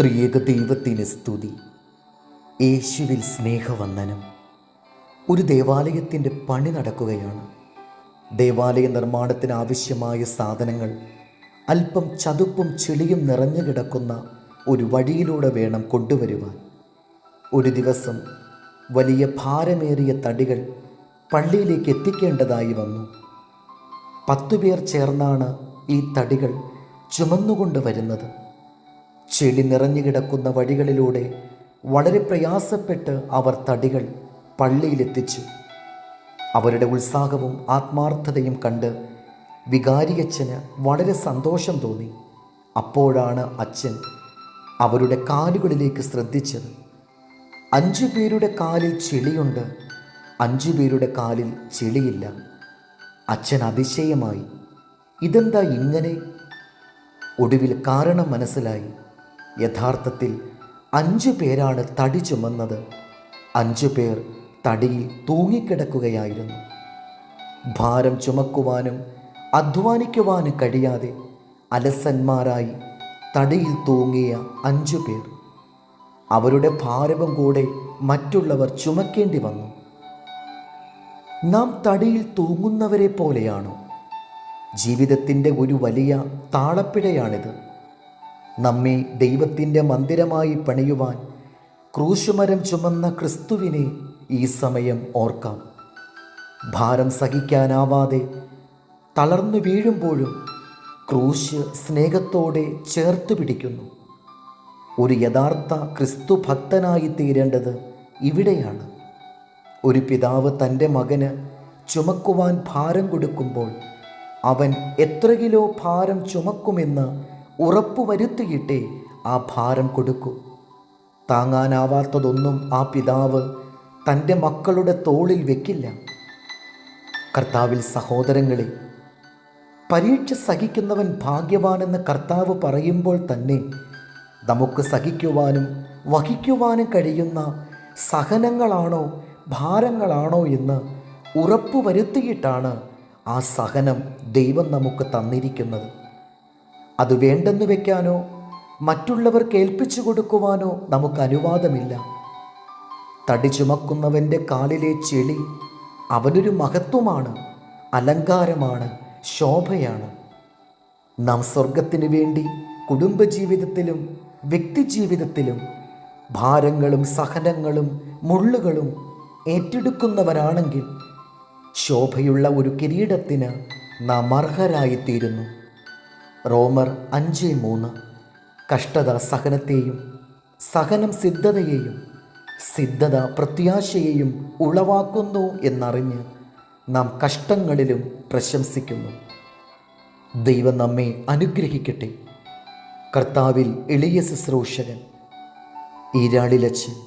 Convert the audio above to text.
ത്രിയേക ദൈവത്തിന് സ്തുതി. യേശുവിൽ സ്നേഹവന്ദനം. ഒരു ദേവാലയത്തിന്റെ പണി നടക്കുകയാണ്. ദേവാലയ നിർമ്മാണത്തിന് ആവശ്യമായ സാധനങ്ങൾ അല്പം ചതുപ്പും ചെളിയും നിറഞ്ഞു കിടക്കുന്ന ഒരു വഴിയിലൂടെ വേണം കൊണ്ടുവരുവാൻ. ഒരു ദിവസം വലിയ ഭാരമേറിയ തടികൾ പള്ളിയിലേക്ക് എത്തിക്കേണ്ടതായി വന്നു. പത്തുപേർ ചേർന്നാണ് ഈ തടികൾ ചുമന്നുകൊണ്ട് വരുന്നത്. ചെളി നിറഞ്ഞു കിടക്കുന്ന വഴികളിലൂടെ വളരെ പ്രയാസപ്പെട്ട് അവർ തടികൾ പള്ളിയിലെത്തിച്ചു. അവരുടെ ഉത്സാഹവും ആത്മാർത്ഥതയും കണ്ട് വികാരിയച്ഛന് വളരെ സന്തോഷം തോന്നി. അപ്പോഴാണ് അച്ഛൻ അവരുടെ കാലുകളിലേക്ക് ശ്രദ്ധിച്ചത്. അഞ്ചു പേരുടെ കാലിൽ ചെളിയുണ്ട് അഞ്ചു പേരുടെ കാലിൽ ചെളിയില്ല. അച്ഛൻ അതിശയമായി ഇതെന്താ ഇങ്ങനെ? ഒടുവിൽ കാരണം മനസ്സിലായി. യഥാർത്ഥത്തിൽ അഞ്ചു പേരാണ് തടി ചുമന്നത്. അഞ്ചു പേർ തടിയിൽ തൂങ്ങിക്കിടക്കുകയായിരുന്നു. ഭാരം ചുമക്കുവാനും അധ്വാനിക്കുവാനും കഴിയാതെ അലസന്മാരായി തടിയിൽ തൂങ്ങിയ അഞ്ചു പേർ. അവരുടെ ഭാരവും കൂടെ മറ്റുള്ളവർ ചുമക്കേണ്ടി വന്നു. നാം തടിയിൽ തൂങ്ങുന്നവരെ പോലെയാണോ? ജീവിതത്തിന്റെ ഒരു വലിയ താളപ്പിഴയാണിത്. നമ്മെ ദൈവത്തിന്റെ മന്ദിരമായി പണിയുവാൻ ക്രൂശുമരം ചുമന്ന ക്രിസ്തുവിനെ ഈ സമയം ഓർക്കാം. ഭാരം സഹിക്കാനാവാതെ തളർന്നു വീഴുമ്പോഴും ക്രൂശ് സ്നേഹത്തോടെ ചേർത്ത് പിടിക്കുന്നു. ഒരു യഥാർത്ഥ ക്രിസ്തു ഭക്തനായി തീരേണ്ടത് ഇവിടെയാണ്. ഒരു പിതാവ് തന്റെ മകന് ചുമക്കുവാൻ ഭാരം കൊടുക്കുമ്പോൾ അവൻ എത്ര കിലോ ഭാരം ചുമക്കുമെന്ന് ഉറപ്പുവരുത്തിയിട്ടേ ആ ഭാരം കൊടുക്കൂ. താങ്ങാനാവാത്തതൊന്നും ആ പിതാവ് തന്റെ മക്കളുടെ തോളിൽ വെക്കില്ല. കർത്താവിൽ സഹോദരങ്ങളെ പരീക്ഷ സഹിക്കുന്നവൻ ഭാഗ്യവാനെന്ന് കർത്താവ് പറയുമ്പോൾ തന്നെ നമുക്ക് സഹിക്കുവാനും വഹിക്കുവാനും കഴിയുന്ന സഹനങ്ങളാണോ ഭാരങ്ങളാണോ എന്ന് ഉറപ്പുവരുത്തിയിട്ടാണ് ആ സഹനം ദൈവം നമുക്ക് തന്നിരിക്കുന്നത്. അത് വേണ്ടെന്ന് വെക്കാനോ മറ്റുള്ളവർ കേൾപ്പിച്ചു കൊടുക്കുവാനോ നമുക്ക് അനുവാദമില്ല. തടി ചുമക്കുന്നവന്റെ കാലിലെ ചെളി അവനൊരു മഹത്വമാണ് അലങ്കാരമാണ് ശോഭയാണ്. നാം സ്വർഗത്തിനു വേണ്ടി കുടുംബജീവിതത്തിലും വ്യക്തിജീവിതത്തിലും ഭാരങ്ങളും സഹനങ്ങളും മുള്ളുകളും ഏറ്റെടുക്കുന്നവരാണെങ്കിൽ ശോഭയുള്ള ഒരു കിരീടത്തിന് നാം അർഹരായിത്തീരുന്നു. റോമർ അഞ്ച് മൂന്ന്. കഷ്ടത സഹനത്തെയും സഹനം സിദ്ധതയെയും സിദ്ധത പ്രത്യാശയെയും ഉളവാക്കുന്നു എന്നറിഞ്ഞ് നാം കഷ്ടങ്ങളിലും പ്രശംസിക്കുന്നു. ദൈവം നമ്മെ അനുഗ്രഹിക്കട്ടെ. കർത്താവിൽ എളിയ ശുശ്രൂഷകൻ ഈരാളിലച്ചൻ